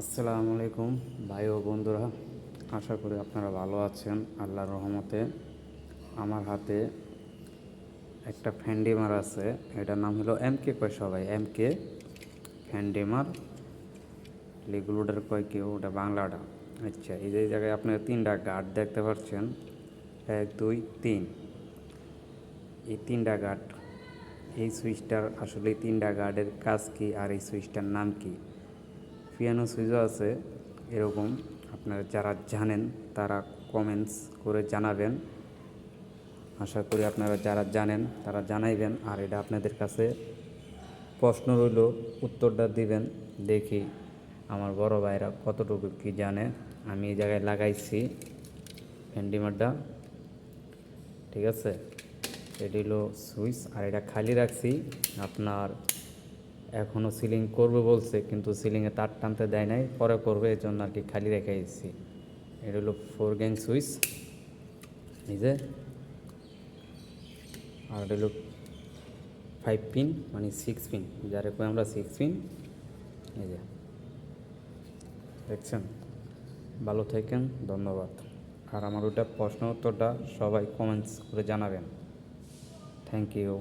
আসসালামু আলাইকুম ভাই ও বন্ধুরা, আশা করি আপনারা ভালো আছেন, আল্লাহর রহমতে। আমার হাতে একটা ফ্যান্ডিমার আছে, এটার নাম হলো এম কে কয় সবাই? এম কে ফ্যান্ডিমার, লিগুলোডার কয় কেউ ওটা বাংলাটা। আচ্ছা এই যে জায়গায় আপনারা তিনটা গার্ড দেখতে পাচ্ছেন, এক, দুই, তিন। এই তিনটা গার্ড, এই সুইচটার আসলে তিনটা গার্ডের কাজ কি আর এই সুইচটার নাম কি? পিয়ানো সুইচও আছে, এরকম আপনারা যারা জানেন তারা কমেন্টস করে জানাবেন। আশা করি আপনারা যারা জানেন তারা জানাইবেন, আর এটা আপনাদের কাছে প্রশ্ন রইল, উত্তরটা দিবেন, দেখি আমার বড় ভাইরা কতটুকু কি জানে। আমি এই জায়গায় লাগাইছি ফ্যান্ডিমারটা ঠিক আছে? এটি হলো সুইচ, আর এটা খালি রাখছি আপনার এখনও সিলিং করবে বলছে, কিন্তু সিলিংয়ে তার টানতে দেয় নাই, পরে করবে এই জন্য আর কি খালি রেখে এসেছি এটা হলো ফোর গ্যাং সুইচ যে। আর এটা হলো ফাইভ পিন মানে সিক্স পিন যারে কই আমরা সিক্স পিন এই যে। দেখছেন? ভালো থাকেন, ধন্যবাদ। আর আমার ওটা প্রশ্ন উত্তরটা সবাই কমেন্টস করে জানাবেন। Thank you